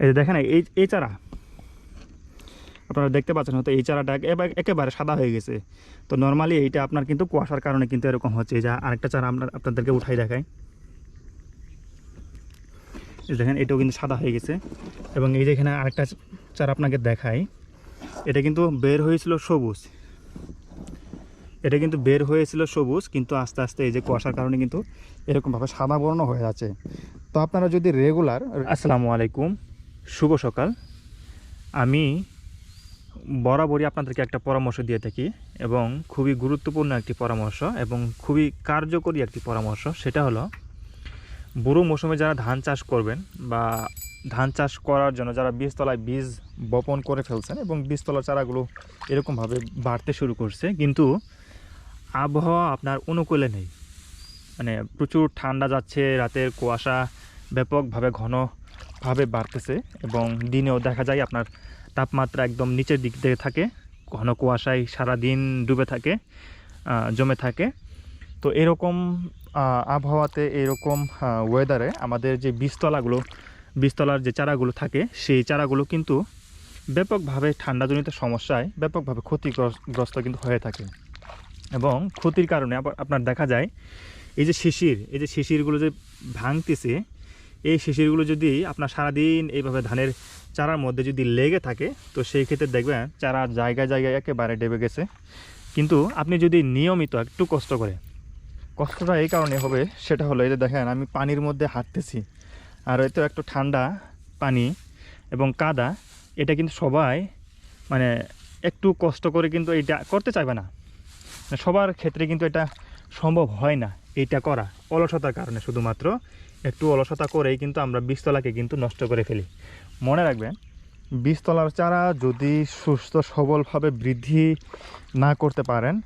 এই যে দেখেন, এই এই চারা। আপনারা দেখতে পাচ্ছেন হয়তো এই চারাটা একেবারে সাদা হয়ে গেছে। তো নর্মালি এইটা আপনার কিন্তু কুয়াশার কারণে কিন্তু এরকম হচ্ছে। যে আরেকটা চারা আমরা আপনাদেরকে উঠাই দেখাই। দেখেন, এটাও কিন্তু সাদা হয়ে গেছে। এবং এই যেখানে আরেকটা চারা আপনাকে দেখাই। এটা কিন্তু বের হয়েছিল সবুজ। এটা কিন্তু বের হয়েছিল সবুজ, কিন্তু আস্তে আস্তে এই যে কুয়াশার কারণে কিন্তু এরকমভাবে সাদা বর্ণ হয়ে যাচ্ছে তো আপনারা যদি রেগুলার আসসালামু আলাইকুম। শুভ সকাল। আমি বরাবরই আপনাদেরকে একটা পরামর্শ দিয়ে থাকি এবং খুবই গুরুত্বপূর্ণ একটি পরামর্শ এবং খুবই কার্যকরী একটি পরামর্শ, সেটা হলো বুড়ো মৌসুমে যারা ধান চাষ করবেন বা ধান চাষ করার জন্য যারা বীজতলায় বীজ বপন করে ফেলছেন এবং বীজতলার চারাগুলো এরকমভাবে বাড়তে শুরু করছে, কিন্তু আবহাওয়া আপনার অনুকূলে নেই। মানে প্রচুর ঠান্ডা যাচ্ছে, রাতের কুয়াশা ব্যাপকভাবে ঘনভাবে বাড়তেছে এবং দিনেও দেখা যায় আপনার তাপমাত্রা একদম নিচের দিক থেকে থাকে, ঘন কুয়াশায় সারাদিন ডুবে থাকে জমে থাকে। তো এরকম আবহাওয়াতে এরকম ওয়েদারে আমাদের যে বীজতলাগুলো, বীজতলার যে চারাগুলো থাকে, সেই চারাগুলো কিন্তু ব্যাপকভাবে ঠান্ডাজনিত সমস্যায় ব্যাপকভাবে ক্ষতিগ্রস্ত কিন্তু হয়ে থাকে। এবং ক্ষতির কারণে আবার আপনার দেখা যায়, এই যে শিশির, এই যে শিশিরগুলো যে ভাঙতেছে এই শিশিরগুলো যদি আপনার সারাদিন এইভাবে ধানের চারার মধ্যে যদি লেগে থাকে, তো সেই ক্ষেত্রে দেখবেন চারা জায়গায় জায়গায় একেবারে ডেবে গেছে। কিন্তু আপনি যদি নিয়মিত একটু কষ্ট করে, কষ্টটা এই কারণে হবে, সেটা হলো এই যে দেখেন আমি পানির মধ্যে হাঁটতেছি, আর এতে একটু ঠান্ডা পানি এবং কাদা, এটা কিন্তু সবাই মানে একটু কষ্ট করে কিন্তু এটা করতে চাইবে না। মানে সবার ক্ষেত্রে কিন্তু এটা সম্ভব হয় না এইটা করা অলসতার কারণে শুধুমাত্র। একটু অলসতা করেই কিন্তু আমরা বীজতলাকে কিন্তু নষ্ট করে ফেলি। মনে রাখবেন, বীজতলার চারা যদি সুস্থ সবলভাবে বৃদ্ধি না করতে পারেন,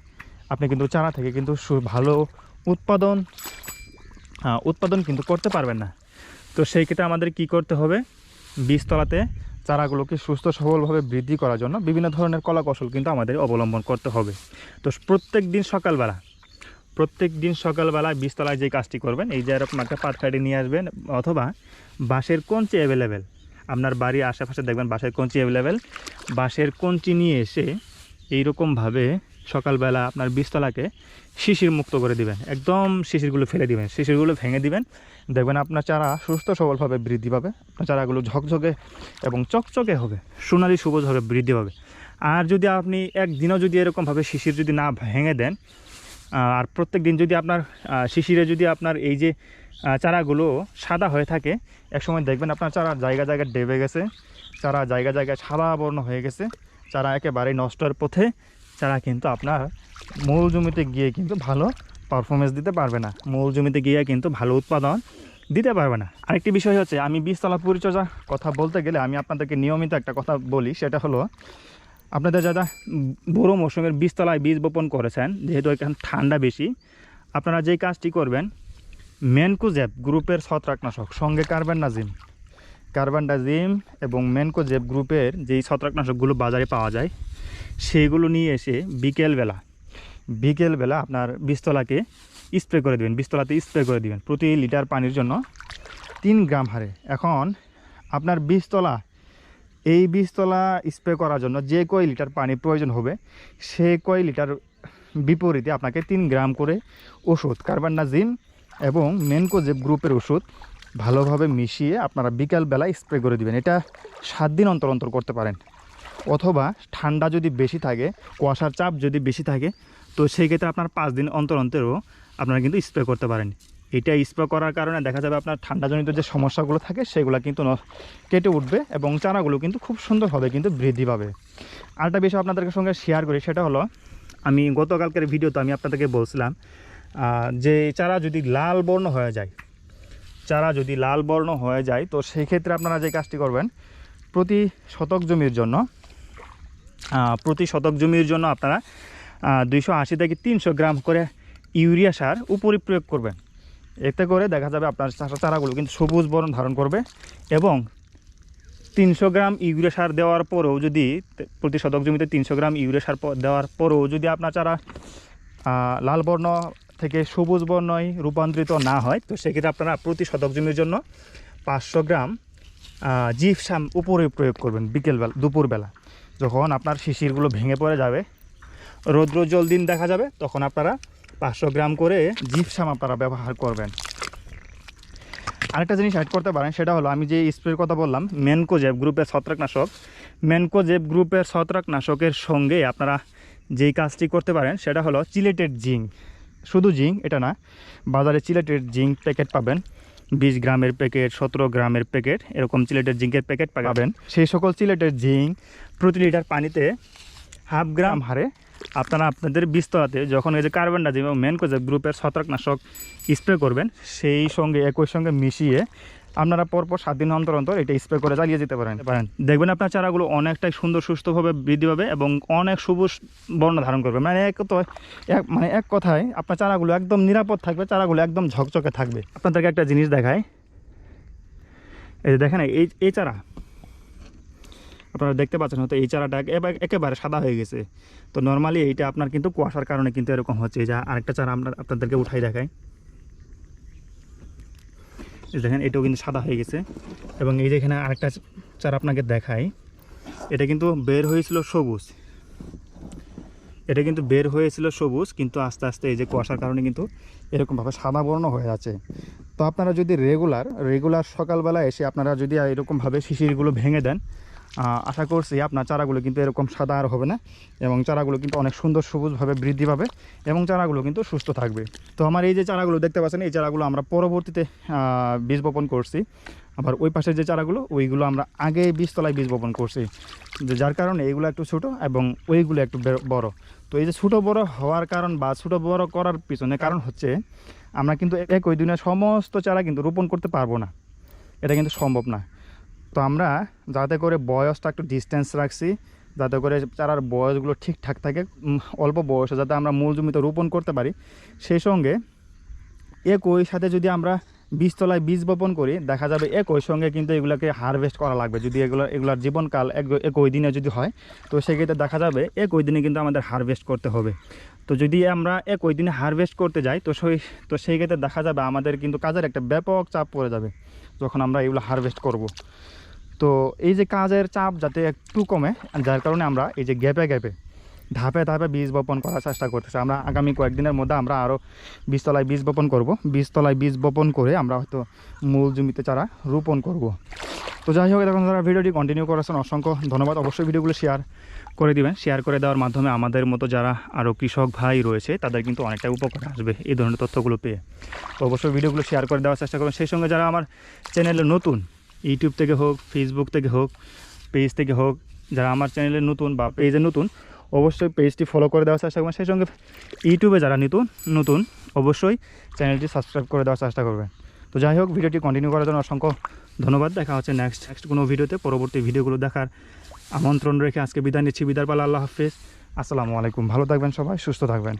আপনি কিন্তু চারা থেকে কিন্তু ভালো উৎপাদন উৎপাদন কিন্তু করতে পারবেন না। তো সেই ক্ষেত্রে আমাদের কি করতে হবে? বীজতলাতে চারাগুলোকে সুস্থ সবলভাবে বৃদ্ধি করার জন্য বিভিন্ন ধরনের কলা কৌশল কিন্তু আমাদের অবলম্বন করতে হবে। তো প্রত্যেক দিন সকালবেলা প্রত্যেক দিন সকালবেলা বীজতলায় যে কাজটি করবেন, এই যে এরকম একটা পাত কাটি নিয়ে আসবেন, অথবা বাঁশের কঞ্চি অ্যাভেলেবেল আপনার বাড়ির আশেপাশে দেখবেন বাঁশের কঞ্চি অ্যাভেলেবেল বাঁশের কঞ্চি নিয়ে এসে এইরকমভাবে সকালবেলা আপনার বীজতলাকে শিশির মুক্ত করে দিবেন। একদম শিশিরগুলো ফেলে দিবেন। শিশিরগুলো ভেঙে দিবেন। দেখবেন আপনার চারা সুস্থ সবলভাবে বৃদ্ধি পাবে। আপনার চারাগুলো ঝকঝকে এবং চকচকে হবে। সোনালি সবুজভাবে বৃদ্ধি পাবে। আর যদি আপনি একদিনও যদি এরকমভাবে শিশির যদি না ভেঙে দেন আর প্রত্যেক দিন যদি আপনার শিশিরে যদি আপনার এই যে চারাগুলো সাদা হয়ে থাকে, একসময় দেখবেন আপনার চারা জায়গা জায়গায় ডেবে গেছে, চারা জায়গা জায়গায় সাদা বর্ণ হয়ে গেছে, চারা একেবারেই নষ্টের পথে চারা কিন্তু আপনার মূল জমিতে গিয়ে কিন্তু ভালো পারফরমেন্স দিতে পারবে না। মূল জমিতে গিয়ে কিন্তু ভালো উৎপাদন দিতে পারবে না। আরেকটি বিষয় হচ্ছে, আমি বীজতলা পরিচর্যা কথা বলতে গেলে আমি আপনাদেরকে নিয়মিত একটা কথা বলি, সেটা হলো আপনাদের যারা বড়ো মৌসুমের বীজতলায় বীজ বপন করেছেন, যেহেতু এখানে ঠান্ডা বেশি। আপনারা যেই কাজটি করবেন, মেনকোজেব গ্রুপের ছত্রাকনাশক, সঙ্গে কার্বন নাজিম কার্বন ডাজিম এবং মেনকোজেব গ্রুপের যেই ছত্রাকনাশকগুলো বাজারে পাওয়া যায় সেইগুলো নিয়ে এসে বিকেলবেলা বিকেলবেলা আপনার বীজতলাকে স্প্রে করে দেবেন বীজতলাতে স্প্রে করে দেবেন প্রতি লিটার পানির জন্য তিন গ্রাম হারে। এখন আপনার বীজতলা এই বীজতলা স্প্রে করার জন্য যে কয় লিটার পানি প্রয়োজন হবে, সে কয় লিটার বিপরীতে আপনাকে তিন গ্রাম করে ওষুধ, কার্বান্ডাজিম এবং মেনকোজেব গ্রুপের ওষুধ ভালোভাবে মিশিয়ে আপনারা বিকালবেলায় স্প্রে করে দিবেন। এটা সাত দিন অন্তর অন্তর করতে পারেন। অথবা ঠান্ডা যদি বেশি থাকে, কুয়াশার চাপ যদি বেশি থাকে, তো সেই ক্ষেত্রে আপনার পাঁচ দিন অন্তর অন্তরও আপনারা কিন্তু স্প্রে করতে পারেন। এটা স্প্রে করার কারণে দেখা যাবে আপনার ঠান্ডাজনিত যে সমস্যাগুলো থাকে, সেগুলো কিন্তু কেটে উঠবে এবং চারাগুলো কিন্তু খুব সুন্দরভাবে কিন্তু বৃদ্ধি পাবে। আরেকটা বিষয় আপনাদের সঙ্গে শেয়ার করি, সেটা হলো, আমি গতকালকের ভিডিওতে আমি আপনাদেরকে বলছিলাম যে চারা যদি লাল বর্ণ হয়ে যায়, চারা যদি লাল বর্ণ হয়ে যায়, তো সেই ক্ষেত্রে আপনারা যে কাজটি করবেন, প্রতি শতক জমির জন্য প্রতি শতক জমির জন্য আপনারা দুইশো আশি থেকে তিনশো গ্রাম করে ইউরিয়া সার উপরে প্রয়োগ করবেন। এতে করে দেখা যাবে আপনার চারাগুলো কিন্তু সবুজ বর্ণ ধারণ করবে এবং তিনশো গ্রাম ইউরিয়া সার দেওয়ার পরেও যদি প্রতি শতক জমিতে তিনশো গ্রাম ইউরিয়া সার দেওয়ার পরেও যদি আপনার চারা লাল বর্ণ থেকে সবুজ বর্ণয় রূপান্তরিত না হয়, তো সেক্ষেত্রে আপনারা প্রতি শতক জমির জন্য পাঁচশো গ্রাম জিপসাম উপরে প্রয়োগ করবেন বিকেলবেলা, দুপুরবেলা। যখন আপনার শিশিরগুলো ভেঙে পড়ে যাবে, রৌদ্র জল দিন দেখা যাবে, তখন আপনারা পাঁচশো গ্রাম করে জিপসাম আপনারা ব্যবহার করবেন। আরেকটা জিনিস অ্যাড করতে পারেন, সেটা হলো আমি যে স্প্রের কথা বললাম মেনকোজেব গ্রুপের ছত্রাকনাশক। মেনকোজেব গ্রুপের ছত্রাকনাশকের সঙ্গে আপনারা যেই কাজটি করতে পারেন, সেটা হলো চিলেটেড জিঙ্ক শুধু জিঙ্ক এটা না, বাজারে চিলেটেড জিঙ্ক প্যাকেট পাবেন, বিশ গ্রামের প্যাকেট সতেরো গ্রামের প্যাকেট এরকম চিলেটেড জিঙ্কের প্যাকেট পাবেন। সেই সকল চিলেটেড জিঙ্ক প্রতি লিটার পানিতে হাফ গ্রাম হারে আপনারা আপনাদের বিস্তরাতে যখন এই যে কার্বন ডাইজিম এবং মেনকোজেব গ্রুপের ছত্রাকনাশক স্প্রে করবেন সেই সঙ্গে একই সঙ্গে মিশিয়ে আপনারা পরপর সাত দিন অন্তর অন্তর এটা স্প্রে করে চালিয়ে যেতে পারেন। পারেন। দেখবেন আপনার চারাগুলো অনেকটাই সুন্দর সুস্থভাবে বৃদ্ধি পাবে এবং অনেক সবুজ বর্ণ ধারণ করবে। মানে এক তো এক মানে এক কথায় আপনার চারাগুলো একদম নিরাপদ থাকবে চারাগুলো একদম ঝকঝকে থাকবে। আপনাদেরকে একটা জিনিস দেখায় এই যে দেখেন এই এই চারা আপনারা দেখতে পাচ্ছেন হয়তো এই চারাটা একেবারে সাদা হয়ে গেছে। তো নর্মালি এইটা আপনার কিন্তু কুয়াশার কারণে কিন্তু এরকম হচ্ছে। এই যে আরেকটা চারা আমরা আপনাদেরকে উঠাই দেখাই। দেখেন, এটাও কিন্তু সাদা হয়ে গেছে। এবং এই যেখানে আরেকটা চারা আপনাকে দেখাই। এটা কিন্তু বের হয়েছিল সবুজ। এটা কিন্তু বের হয়েছিল সবুজ, কিন্তু আস্তে আস্তে এই যে কুয়াশার কারণে কিন্তু এরকমভাবে সাদা বর্ণ হয়ে যাচ্ছে তো আপনারা যদি রেগুলার রেগুলার সকালবেলা এসে আপনারা যদি এরকমভাবে শিশিরগুলো ভেঙে দেন আশা করছি আপনার চারাগুলো কিন্তু এরকম সাদা আর হবে না। এবং চারাগুলো কিন্তু অনেক সুন্দর সবুজভাবে বৃদ্ধি পাবে এবং চারাগুলো কিন্তু সুস্থ থাকবে। তো আমার এই যে চারাগুলো দেখতে পাচ্ছেন, এই চারাগুলো আমরা পরবর্তীতে বীজ বপন করছি। আবার ওই পাশের যে চারাগুলো, ওইগুলো আমরা আগে বীজতলায় বীজ বপন করছি। যার কারণে এইগুলো একটু ছোটো এবং ওইগুলো একটু বড়। তো এই যে ছোটো বড় হওয়ার কারণ বা ছোটো বড় করার পিছনে কারণ হচ্ছে, আমরা কিন্তু এক ওই দিনে সমস্ত চারা কিন্তু রোপণ করতে পারব না। এটা কিন্তু সম্ভব না। তো আমরা যাতে করে বয়সটা একটু ডিস্টেন্স রাখছি, যাতে করে চারার বয়সগুলো ঠিকঠাক থাকে অল্প বয়সে যাতে আমরা মূল জমিতে রোপণ করতে পারি, সেই সঙ্গে একই সাথে যদি আমরা বীজতলায় বীজ বপন করি, দেখা যাবে একই সঙ্গে কিন্তু এগুলোকে হারভেস্ট করা লাগবে। যদি এগুলো, এগুলোর জীবনকাল এক- একই দিনে যদি হয়, তো সেক্ষেত্রে দেখা যাবে একই দিনে কিন্তু আমাদের হারভেস্ট করতে হবে। তো যদি আমরা একই দিনে হারভেস্ট করতে যাই, তো সেই তো সেই ক্ষেত্রে দেখা যাবে আমাদের কিন্তু কাজের একটা ব্যাপক চাপ পড়ে যাবে, যখন আমরা এগুলো হারভেস্ট করব। তো এই যে কাজের চাপ যাতে একটু কমে, যার কারণে আমরা এই যে গ্যাপে গ্যাপে, ধাপে ধাপে বীজ বপন করার চেষ্টা করতেছি। আমরা আগামী কয়েকদিনের মধ্যে আমরা আরও বীজতলায় বীজ বপন করব। বীজতলায় বীজ বপন করে আমরা হয়তো মূল জমিতে চারা রোপণ করব। তো যাই হোক এখন যারা ভিডিওটি কন্টিনিউ করেছেন। অসংখ্য ধন্যবাদ। অবশ্যই ভিডিওগুলো শেয়ার করে দিবেন। শেয়ার করে দেওয়ার মাধ্যমে আমাদের মতো যারা আরও কৃষক ভাই রয়েছে, তাদের কিন্তু অনেকটা উপকার আসবে এই ধরনের তথ্যগুলো পেয়ে। তো অবশ্যই ভিডিওগুলো শেয়ার করে দেওয়ার চেষ্টা করবেন। সেই সঙ্গে যারা আমার চ্যানেলে নতুন ইউটিউব থেকে হোক ফেসবুক থেকে হোক পেজ থেকে হোক, যারা আমার চ্যানেলে নতুন বা পেজে নতুন, অবশ্যই পেজটি ফলো করে দেওয়ার চেষ্টা করবেন। সেই সঙ্গে ইউটিউবে যারা নতুন নতুন, অবশ্যই চ্যানেলটি সাবস্ক্রাইব করে দেওয়ার চেষ্টা করবেন। তো যাই হোক ভিডিওটি কন্টিনিউ করার জন্য অসংখ্য ধন্যবাদ। দেখা হচ্ছে নেক্সট নেক্সট কোনো ভিডিওতে পরবর্তী ভিডিওগুলো দেখার আমন্ত্রণ রেখে আজকে বিদায় নিচ্ছি। বিদার পালা, আল্লাহ হাফিজ। আসসালামু আলাইকুম। ভালো থাকবেন সবাই, সুস্থ থাকবেন।